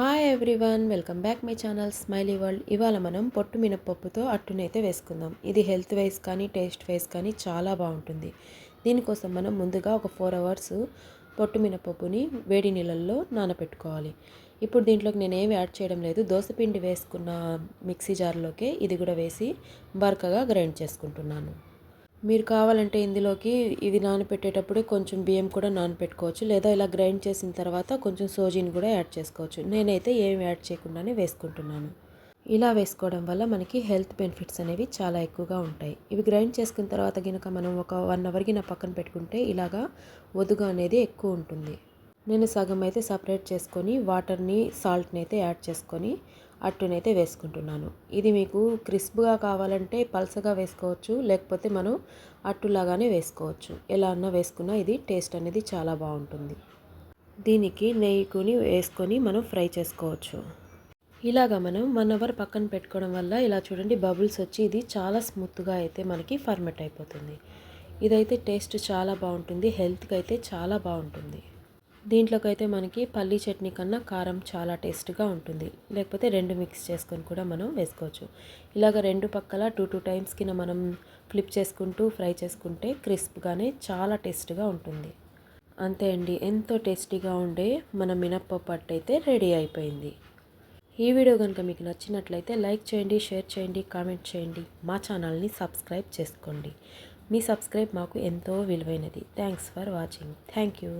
Hi everyone welcome back my channel Smiley World ఇవాళ మనం పొట్టు మినపప్పుతో అట్టునైతే వేసుకుందాం. ఇది హెల్త్ వైజ్ కానీ టేస్ట్ వైజ్ కానీ చాలా బాగుంటుంది. దీనికోసం మనం ముందుగా ఒక ఫోర్ అవర్స్ పొట్టు మినపప్పుని వేడి నీళ్ళల్లో నానబెట్టుకోవాలి ఇప్పుడు దీంట్లోకి నేను ఏమి యాడ్ చేయడం లేదు. దోసపిండి వేసుకున్న మిక్సీ జార్లోకే ఇది కూడా వేసి బరకగా గ్రైండ్ చేసుకుంటున్నాను. మీరు కావాలంటే ఇందులోకి ఇది నానపెట్టేటప్పుడు కొంచెం బియ్యం కూడా నానపెట్టుకోవచ్చు. లేదా ఇలా గ్రైండ్ చేసిన తర్వాత కొంచెం సోజీని కూడా యాడ్ చేసుకోవచ్చు. నేనైతే ఏమి యాడ్ చేయకుండానే వేసుకుంటున్నాను. ఇలా వేసుకోవడం వల్ల మనకి హెల్త్ బెనిఫిట్స్ అనేవి చాలా ఎక్కువగా ఉంటాయి. ఇవి గ్రైండ్ చేసుకున్న తర్వాత కనుక మనం ఒక వన్ అవర్ గిన పక్కన పెట్టుకుంటే ఇలాగా వదుగా అనేది ఎక్కువ ఉంటుంది. నేను సగం అయితే సపరేట్ చేసుకొని వాటర్ని సాల్ట్ని అయితే యాడ్ చేసుకొని అట్టునైతే వేసుకుంటున్నాను. ఇది మీకు క్రిస్ప్గా కావాలంటే పల్సగా వేసుకోవచ్చు లేకపోతే మనం అట్టులాగానే వేసుకోవచ్చు. ఎలా అన్నా వేసుకున్నా ఇది టేస్ట్ అనేది చాలా బాగుంటుంది. దీనికి నెయ్యికుని వేసుకొని మనం ఫ్రై చేసుకోవచ్చు. ఇలాగా మనం వన్ అవర్ పక్కన పెట్టుకోవడం వల్ల ఇలా చూడండి బబుల్స్ వచ్చి ఇది చాలా స్మూత్గా అయితే మనకి ఫర్మెట్ అయిపోతుంది. ఇదైతే టేస్ట్ చాలా బాగుంటుంది హెల్త్కి అయితే చాలా బాగుంటుంది. దీంట్లోకైతే మనకి పల్లీ చట్నీ కన్నా కారం చాలా టేస్ట్గా ఉంటుంది. లేకపోతే రెండు మిక్స్ చేసుకొని కూడా మనం వేసుకోవచ్చు. ఇలాగ రెండు పక్కల టూ టూ టైమ్స్ కింద మనం ఫ్లిప్ చేసుకుంటూ ఫ్రై చేసుకుంటే క్రిస్ప్గానే చాలా టేస్ట్గా ఉంటుంది. అంతే అండి. ఎంతో టేస్టీగా ఉండే మన మినప్పప్పు అయితే రెడీ అయిపోయింది. ఈ వీడియో కనుక మీకు నచ్చినట్లయితే లైక్ చేయండి షేర్ చేయండి కామెంట్ చేయండి. మా ఛానల్ని సబ్స్క్రైబ్ చేసుకోండి. మీ సబ్స్క్రైబ్ మాకు ఎంతో విలువైనది. Thanks for watching. Thank you.